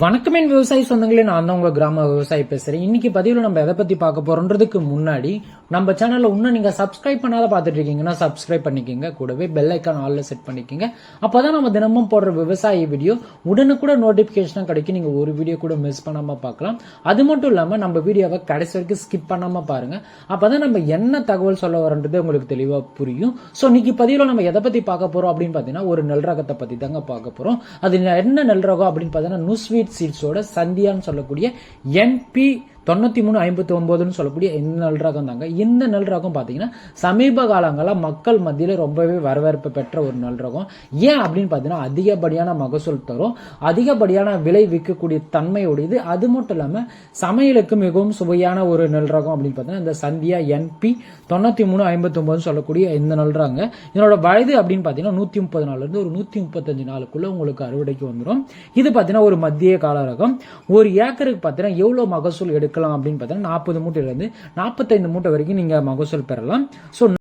வணக்கம் விவசாயி சொந்தங்களே நான் தான் உங்க கிராம விவசாயி பேசுறேன். இன்னைக்கு பதிவில் நம்ம எதை பத்தி பார்க்க போறோன்றதுக்கு முன்னாடி நம்ம சேனல்ல இன்னும் நீங்க சப்ஸ்கிரைப் பண்ணாத பார்த்துட்டு இருக்கீங்கன்னா சப்ஸ்கிரைப் பண்ணிக்கோங்க. கூடவே பெல் ஐக்கான் ஆல்ல செட் பண்ணிக்கோங்க. அப்பதான் நம்ம தினமும் போடுற விவசாய வீடியோ உடனுக்கூட நோட்டிபிகேஷனா கிடைக்கும். நீங்க ஒரு வீடியோ கூட மிஸ் பண்ணாம பார்க்கலாம். அது மட்டும் இல்லாம நம்ம வீடியோவை கடைசி வரைக்கும் ஸ்கிப் பண்ணாம பாருங்க. அப்பதான் நம்ம என்ன தகவல் சொல்ல வரன்றது உங்களுக்கு தெளிவா புரியும். சோ இன்னைக்கு பதிவில் நம்ம எதை பத்தி பார்க்க போறோம் அப்படின்னு பாத்தீங்கன்னா ஒரு நெல் ரகத்தை பத்தி தாங்க பார்க்க போறோம். அது என்ன நெல் ரகம் அப்படின்னு பாத்தீங்கன்னா நுஸ்வீட் சீட்ஸோட சந்தியான்னு சொல்லக்கூடிய என்பி தொண்ணூற்றி மூணு ஐம்பத்தி ஒன்பதுன்னு சொல்லக்கூடிய இந்த நல் ரகம் தாங்க. இந்த நல் ரகம் பார்த்தீங்கன்னா சமீப காலங்களில் மக்கள் மத்தியில் ரொம்பவே வரவேற்பு பெற்ற ஒரு நல் ரகம். ஏன் அப்படின்னு பார்த்தீங்கன்னா அதிகப்படியான மகசூல் தரும் அதிகப்படியான விலை விற்கக்கூடிய தன்மையுடையது. அது மட்டும் இல்லாமல் சமையலுக்கு மிகவும் சுவையான ஒரு நல் ரகம் அப்படின்னு பார்த்தீங்கன்னா இந்த சந்தியா என்பி தொண்ணூற்றி மூணு ஐம்பத்தி ஒன்பதுன்னு சொல்லக்கூடிய இந்த நல் ரகங்க இதனோட வயது அப்படின்னு பார்த்தீங்கன்னா நூற்றி முப்பது நாள்ல இருந்து ஒரு நூற்றி முப்பத்தஞ்சு நாளுக்குள்ளே உங்களுக்கு அறுவடைக்கு வந்துடும் இது பார்த்தீங்கன்னா ஒரு மத்திய கால ரகம். ஒரு ஏக்கருக்கு பார்த்தீங்கன்னா எவ்வளோ மகசூல் எடுக்கலாம் அப்படின்னு பார்த்தீங்கன்னா நாற்பது மூட்டையிலேருந்து நாற்பத்தைந்து மூட்டை வரைக்கும் நீங்க மகசூல் பெறலாம். ஸோ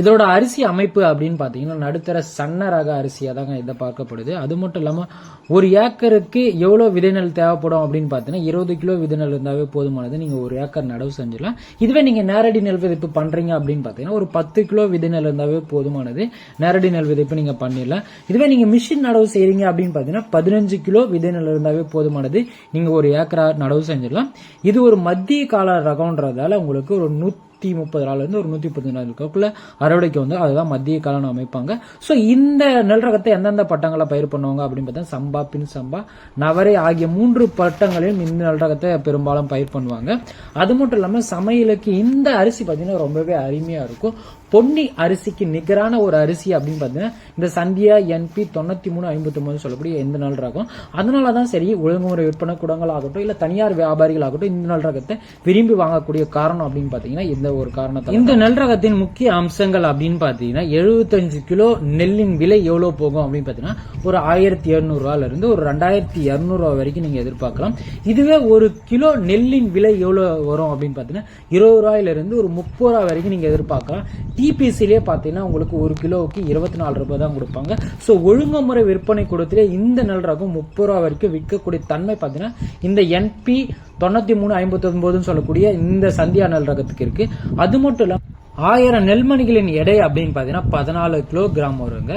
இதோட அரிசி அமைப்பு அப்படின்னு பார்த்தீங்கன்னா நடுத்தர சன்ன ரக அரிசியாக தாங்க இதை பார்க்கப்படுது. அது மட்டும் இல்லாமல் ஒரு ஏக்கருக்கு எவ்வளோ விதைநெல் தேவைப்படும் அப்படின்னு பார்த்தீங்கன்னா இருபது கிலோ விதைநெல் இருந்தாவே போதுமானது. நீங்கள் ஒரு ஏக்கர் நடவு செஞ்சிடலாம். இதுவே நீங்கள் நேரடி நெல் விதைப்பு பண்ணுறீங்க அப்படின்னு பார்த்தீங்கன்னா ஒரு பத்து கிலோ விதைநெல் இருந்தாவே போதுமானது. நேரடி நெல் விதைப்பு நீங்கள் பண்ணிடலாம். இதுவே நீங்கள் மிஷின் நடவு செய்கிறீங்க அப்படின்னு பார்த்தீங்கன்னா பதினஞ்சு கிலோ விதைநெல் இருந்தாவே போதுமானது. நீங்கள் ஒரு ஏக்கரா நடவு செஞ்சிடலாம். இது ஒரு மத்திய கால ரகம்ன்றதால உங்களுக்கு ஒரு நூற்றி நூற்றி முப்பது நாள்லேருந்து ஒரு நூற்றி முப்பது நாளுக்குள்ள அறுவடைக்கு வந்து அதுதான் மத்திய காலம் அமைப்பாங்க. ஸோ இந்த நெல் ரகத்தை எந்தெந்த பட்டங்களை பயிர் பண்ணுவாங்க அப்படின்னு பார்த்தா சம்பா பின் சம்பா நவரை ஆகிய மூன்று பட்டங்களையும் இந்த நெல் ரகத்தை பெரும்பாலும் பயிர் பண்ணுவாங்க. அது மட்டும் இல்லாமல் சமையலுக்கு இந்த அரிசி பார்த்தீங்கன்னா ரொம்பவே அருமையாக இருக்கும். பொன்னி அரிசிக்கு நிகரான ஒரு அரிசி அப்படின்னு பார்த்தீங்கன்னா இந்த சந்தியா என்பி தொண்ணூத்தி மூணு ஐம்பத்தி ஒன்பது சொல்லக்கூடிய எந்த நாள் ரகம்? அதனால தான் சரி ஒழுங்குமுறை விற்பனை கூடங்கள் ஆகட்டும் இல்ல தனியார் வியாபாரிகள் ஆகட்டும் இந்த நெல் ரகத்தை விரும்பி வாங்கக்கூடிய காரணம் அப்படின்னு பாத்தீங்கன்னா இந்த ஒரு காரணத்தை இந்த நெல் ரகத்தின் முக்கிய அம்சங்கள் அப்படின்னு பாத்தீங்கன்னா எழுபத்தஞ்சு கிலோ நெல்லின் விலை எவ்வளவு போகும் அப்படின்னு பாத்தீங்கன்னா ஒரு ஆயிரத்தி இருநூறு ரூபாயில இருந்து ஒரு ரெண்டாயிரத்தி இருநூறு ரூபாய் வரைக்கும் நீங்க எதிர்பார்க்கலாம். இதுவே ஒரு கிலோ நெல்லின் விலை எவ்வளவு வரும் அப்படின்னு பாத்தீங்கன்னா இருபது ரூபாயில இருந்து ஒரு முப்பது ரூபாய் வரைக்கும் நீங்க எதிர்பார்க்கலாம். டிபிசிலே பார்த்தீங்கன்னா உங்களுக்கு ஒரு கிலோவுக்கு இருபத்தி நாலு ரூபாய் தான் கொடுப்பாங்க. ஸோ ஒழுங்குமுறை விற்பனை கூடத்திலே இந்த நெல் ரகம் முப்பது ரூபா வரைக்கும் விற்கக்கூடிய தன்மை பார்த்தீங்கன்னா இந்த என்பி தொண்ணூத்தி மூணு ஐம்பத்தி ஒன்பதுன்னு சொல்லக்கூடிய இந்த சந்தியா நெல் ரகத்துக்கு இருக்கு. அது மட்டும் இல்லாம ஆயிரம் நெல்மணிகளின் எடை அப்படின்னு பார்த்தீங்கன்னா பதினாலு கிலோகிராம் வருங்க.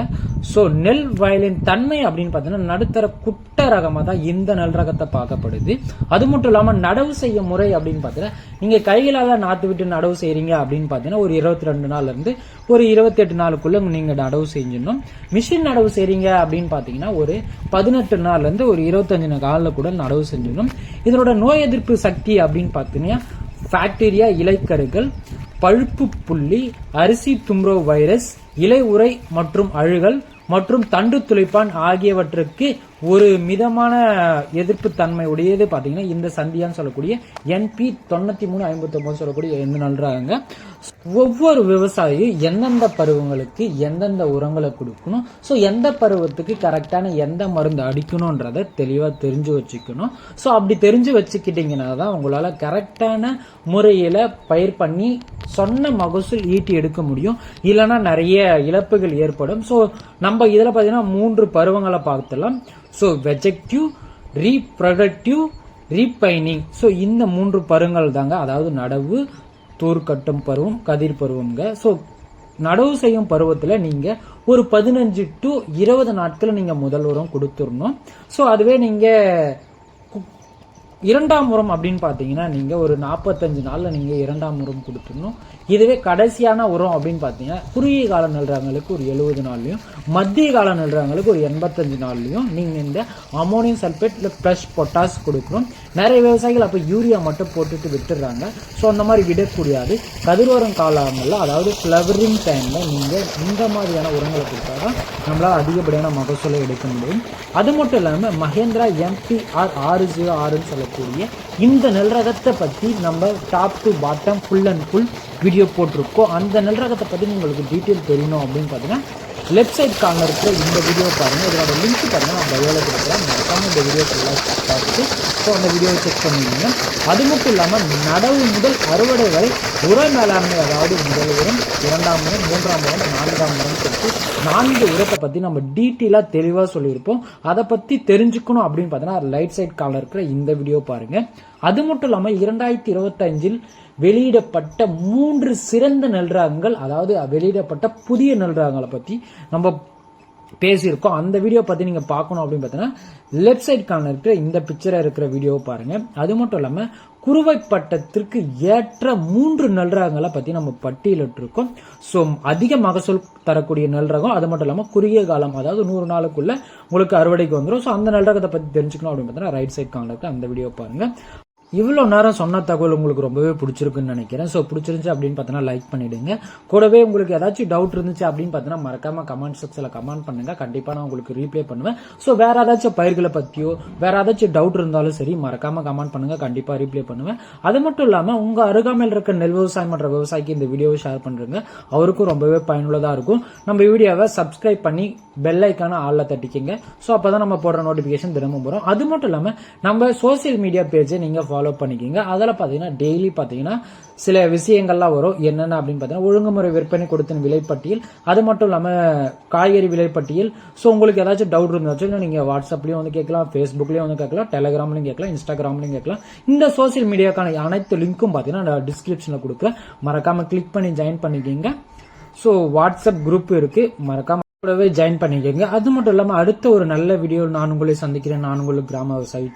ஸோ நெல் வயலின் தன்மை அப்படின்னு பார்த்தீங்கன்னா நடுத்தர குட்ட ரகமாக தான் இந்த நெல் ரகத்தை பார்க்கப்படுது. அது மட்டும் இல்லாமல் நடவு செய்ய முறை அப்படின்னு பார்த்தீங்கன்னா நீங்கள் கைகளால் நாற்று விட்டு நடவு செய்கிறீங்க அப்படின்னு பார்த்தீங்கன்னா ஒரு இருபத்தி ரெண்டு நாள்லேருந்து ஒரு இருபத்தெட்டு நாளுக்குள்ளே நீங்கள் நடவு செஞ்சிடணும். மிஷின் நடவு செய்கிறீங்க அப்படின்னு பார்த்தீங்கன்னா ஒரு பதினெட்டு நாள்லேருந்து ஒரு இருபத்தஞ்சு நாளில் கூட நடவு செஞ்சிடணும். இதனோட நோய் எதிர்ப்பு சக்தி அப்படின்னு பார்த்தீங்கன்னா பாக்டீரியா இலைக்கருகள் பழுப்பு புள்ளி அரிசி தும்ரோ வைரஸ் இலை உரை மற்றும் அழுகல் மற்றும் தண்டு துளைப்பான் ஆகியவற்றுக்கு ஒரு மிதமான எதிர்ப்பு தன்மை உடையது பார்த்தீங்கன்னா இந்த சந்தியான்னு சொல்லக்கூடிய என்பி தொண்ணூத்தி மூணு ஐம்பத்தி ஒன்பது சொல்லக்கூடிய எந்த நல்றாங்க. ஒவ்வொரு விவசாயியும் எந்தெந்த பருவங்களுக்கு எந்தெந்த உரங்களை கொடுக்கணும்? ஸோ எந்த பருவத்துக்கு கரெக்டான எந்த மருந்து அடிக்கணுன்றதை தெளிவாக தெரிஞ்சு வச்சுக்கணும். ஸோ அப்படி தெரிஞ்சு வச்சுக்கிட்டீங்கன்னா தான் உங்களால் கரெக்டான முறையில் பயிர் பண்ணி சொன்ன மகசூல் ஈட்டி எடுக்க முடியும். இல்லைன்னா நிறைய இழப்புகள் ஏற்படும். ஸோ நம்ம இதில் பார்த்தீங்கன்னா மூன்று பருவங்களை பார்த்துலாம் so vegetative reproductive ripening so இந்த மூன்று பருவங்கள் தாங்க. அதாவது நடவு தூர்கட்டும் பருவம் கதிர் பருவம்ங்க. ஸோ நடவு செய்யும் பருவத்தில் நீங்கள் ஒரு பதினஞ்சு டு இருபது நாட்கள் நீங்கள் முதல் உரம் கொடுத்துடணும். ஸோ அதுவே நீங்கள் இரண்டாம் உரம் அப்படின்னு பார்த்தீங்கன்னா நீங்கள் ஒரு நாற்பத்தஞ்சு நாளில் நீங்கள் இரண்டாம் உரம் கொடுத்துடணும். இதுவே கடைசியான உரம் அப்படின்னு பார்த்தீங்கன்னா குறுகிய கால நல்றாங்களுக்கு ஒரு எழுபது நாள்லையும் மத்திய கால நல்றாங்களுக்கு ஒரு எண்பத்தஞ்சு நாள்லையும் நீங்கள் இந்த அமோனியம் சல்ஃபேட் இல்லை ப்ளஸ் பொட்டாஸ் கொடுக்கணும். நிறைய விவசாயிகள் அப்போ யூரியா மட்டும் போட்டுட்டு விட்டுடுறாங்க. ஸோ அந்த மாதிரி விடக்கூடாது. கதிர்வரம் காலங்களில் அதாவது ஃப்ளவரிங் டைமில் நீங்கள் இந்த மாதிரியான உரங்களை கொடுத்தா தான் நம்மளால் அதிகப்படியான மகசூலை எடுக்க முடியும். அது மட்டும் இல்லாமல் மகேந்திரா எம்பிஆர் ஆறு ஜீரோ ஆறுன்னு இருக்கக்கூடிய இந்த நெல் ரகத்தை பற்றி நம்ம top to bottom full and full video போட்டிருக்கோம். அந்த நெல் ரகத்தை பற்றி உங்களுக்கு டீட்டெயில் தெரியணும் அப்படின்னு பார்த்தீங்கன்னா லெஃப்ட் சைட் கார்னர் இருக்கிற இந்த வீடியோ பாருங்கள் இதோட லிங்க் பாருங்கள் நான் பயோவில் கொடுக்குறேன். மறக்காம இந்த வீடியோ ஃபுல்லாக பார்த்துட்டு ஸோ அந்த வீடியோவை செக் பண்ணிக்கோங்க அது மட்டும் இல்லாமல் நடவு முதல் அறுவடை வரை உர மேலாண்மை அதாவது முதல் உரம் இரண்டாம் உரம் மூன்றாம் உரம் நான்காம் உரம் கொடுத்து நான்கு உரத்தை பற்றி நம்ம டீட்டெயிலாக தெளிவாக சொல்லியிருப்போம். அதை பற்றி தெரிஞ்சுக்கணும் அப்படின்னு பார்த்தீங்கன்னா ரைட் சைட் காலில் இருக்கிற இந்த வீடியோ பாருங்கள் அது மட்டும் இல்லாமல் இரண்டாயிரத்தி இருபத்தஞ்சில் வெளியிடப்பட்ட மூன்று சிறந்த நெல் ரகங்கள் அதாவது வெளியிடப்பட்ட புதிய நெல் ரகங்களை பற்றி நம்ம பேசியிருக்கோம். அந்த வீடியோ பற்றி நீங்கள் பார்க்கணும் அப்படின்னு பார்த்தீங்கன்னா லெஃப்ட் சைட் கார்னர் இருக்கிற இந்த பிக்சரை இருக்கிற வீடியோவை பாருங்கள் அது மட்டும் இல்லாமல் குறுவை பட்டத்திற்கு ஏற்ற மூன்று நல்ரகங்களை பற்றி நம்ம பட்டியலிட்டிருக்கோம் ஸோ அதிக மகசூல் தரக்கூடிய நல்ரகம் அது மட்டும் இல்லாமல் குறுகிய காலம் அதாவது நூறு நாளுக்குள்ள உங்களுக்கு அறுவடைக்கு வந்துடும் ஸோ அந்த நல்ரகத்தை பற்றி தெரிஞ்சுக்கணும் அப்படின்னு பார்த்தீங்கன்னா ரைட் சைட் கார்னர் அந்த வீடியோ பாருங்கள் இவ்வளோ நேரம் சொன்ன தகவல் உங்களுக்கு ரொம்பவே பிடிச்சிருக்குன்னு நினைக்கிறேன். ஸோ பிடிச்சிருந்துச்சு அப்படின்னு பார்த்தீங்கன்னா லைக் பண்ணிடுங்க. கூடவே உங்களுக்கு ஏதாச்சும் டவுட் இருந்துச்சு அப்படின்னு பார்த்தீங்கன்னா மறக்காம கமெண்ட் செக்ஷனில் கமெண்ட் பண்ணுங்க. கண்டிப்பாக நான் உங்களுக்கு ரீப்ளே பண்ணுவேன். ஸோ வேற ஏதாச்சும் பயிர்களை பற்றியோ வேற ஏதாச்சும் டவுட் இருந்தாலும் சரி மறக்காம கமெண்ட் பண்ணுங்க. கண்டிப்பாக ரீப்ளே பண்ணுவேன். அது மட்டும் இல்லாமல் உங்க அருகாமையில் இருக்க நெல் விவசாயம் பண்ணுற விவசாயிக்கு இந்த வீடியோவை ஷேர் பண்ணுறங்க அவருக்கும் ரொம்பவே பயனுள்ளதாக இருக்கும். நம்ம வீடியோவை சப்ஸ்கிரைப் பண்ணி பெல் ஐக்கான ஆளில் தட்டிக்கிங்க. ஸோ அப்போ தான் நம்ம போடுற நோட்டிஃபிகேஷன் தினமும் வரும். அது மட்டும் இல்லாமல் நம்ம சோசியல் மீடியா பேஜை நீங்கள் ஃபாலோ பண்ணிக்கிங்க. அதில் பார்த்தீங்கன்னா டெய்லி பார்த்தீங்கன்னா சில விஷயங்கள்லாம் வரும். என்னென்ன அப்படின்னு பார்த்தீங்கன்னா ஒழுங்குமுறை விற்பனை கொடுத்த விலைப்பட்டியல். அது மட்டும் இல்லாமல் காய்கறி விலைப்பட்டியல். ஸோ உங்களுக்கு ஏதாச்சும் டவுட் இருந்தாச்சும் நீங்கள் வாட்ஸ்அப்லேயும் வந்து கேட்கலாம் ஃபேஸ்புக்லேயும் வந்து கேட்கலாம் டெலகிராம்லையும் கேட்கலாம் இன்ஸ்டாகிராம்லையும் கேட்கலாம். இந்த சோஷியல் மீடியாக்கான அனைத்து லிங்க்கும் பார்த்தீங்கன்னா நான் டிஸ்கிரிப்ஷனில் கொடுக்குறேன். மறக்காமல் கிளிக் பண்ணி ஜாயின் பண்ணிக்கிங்க. ஸோ வாட்ஸ்அப் குரூப் இருக்குது மறக்காம கூடவே ஜாயின் பண்ணிக்கோங்க. அது மட்டும் இல்லாமல் அடுத்த ஒரு நல்ல வீடியோ நான் உங்களை சந்திக்கிறேன். நான் உங்களுக்கு கிராம விவசாயி.